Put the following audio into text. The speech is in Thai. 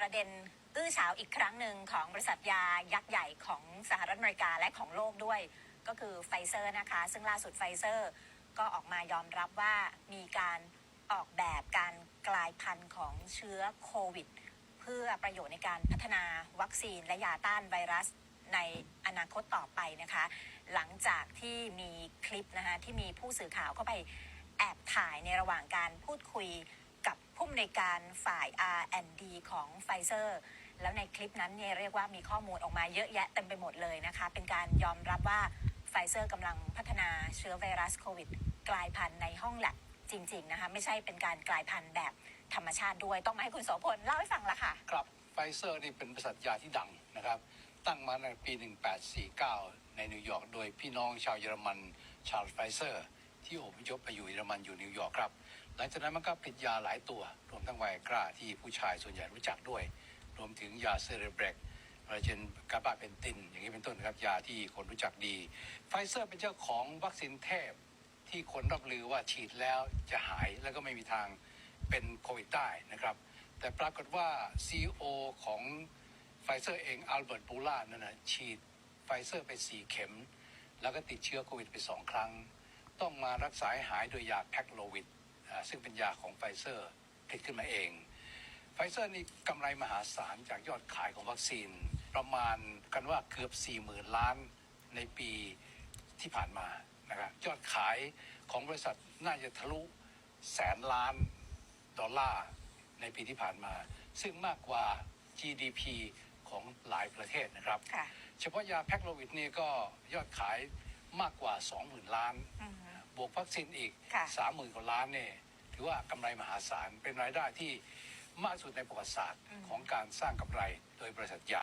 ประเด็นอื้อฉาวอีกครั้งหนึ่งของบริษัทยายักษ์ใหญ่ของสหรัฐอเมริกาและของโลกด้วย ก็คือไฟเซอร์นะคะ ซึ่งล่าสุดไฟเซอร์ ก็ออกมายอมรับว่ามีการออกแบบการกลายพันธุ์ของเชื้อโควิด เพื่อประโยชน์ในการพัฒนาวัคซีนและยาต้านไวรัสในอนาคตต่อไปนะคะ หลังจากที่มีคลิปนะคะที่มีผู้สื่อข่าวเข้าไปแอบถ่ายในระหว่างการพูดคุย กับผู้อำนการฝ่าย R&D ของไฟเซอร์ แล้วในคลิปนั้นเนี่ยเรียกว่ามีข้อมูลออกมาเยอะแยะเต็มไปหมดเลยนะคะ เป็นการยอมรับว่าไฟเซอร์กำลังพัฒนาเชื้อไวรัสโควิด กลายพันธุ์ในห้องแลบจริง ๆ นะคะ ไม่ใช่เป็นการกลายพันธุ์แบบธรรมชาติด้วย ต้องมาให้คุณโสพลเล่าให้ฟังละค่ะ ครับไฟเซอร์นี่เป็นบริษัทยาที่ดังนะครับ ตั้งมาในปี 1849 ในนิวยอร์กโดยพี่น้องชาวเยอรมันชาร์ลส์ไฟเซอร์ ที่อพยพไปอยู่เยอรมันอยู่นิวยอร์กครับ หลังจากนั้นมันก็ผลิตยาหลายตัว รวมทั้งไวกราที่ผู้ชายส่วนใหญ่รู้จักด้วย รวมถึงยาเซเรเบรกอะไรเช่นกาบาเพนติน อย่างนี้เป็นต้นครับยาที่คนรู้จักดี ไฟเซอร์เป็นเจ้าของวัคซีนเทพที่คนรับลือว่าฉีดแล้วจะหายแล้วก็ไม่มีทางเป็นโควิดได้นะครับ แต่ปรากฏว่า CEO ของไฟเซอร์เองอัลเบิร์ตบูล่านั่นนะฉีดไฟเซอร์ไปสี่เข็ม แล้วก็ติดเชื้อโควิดไปสองครั้ง ต้องมารักษาให้หายโดยยาแพ็กโลวิดอ่าซึ่งเป็นยาของไฟเซอร์ผลิตขึ้นมาเองไฟเซอร์นี่กำไรมหาศาลจากยอดขายของวัคซีน ประมาณกันว่าเกือบ 4 0,000 ล้านในปีที่ผ่านมานะครับยอดขายของบริษัทน่าจะทะลุแสนล้านดอลลาร์ในปีที่ผ่านมา ซึ่งมากกว่า GDP ของหลายประเทศนะครับค่ะเฉพาะยาแพ็กโลวิดนี่ก็ยอดขาย มากกว่า 20,000 ล้าน อืม บวกวัคซีนอีก ค่ะสามหมื่นกว่าล้านเนี่ยถือว่ากำไรมหาศาล เป็นรายได้ที่มากที่สุดในประวัติศาสตร์ของการสร้างกำไรโดยบริษัทยา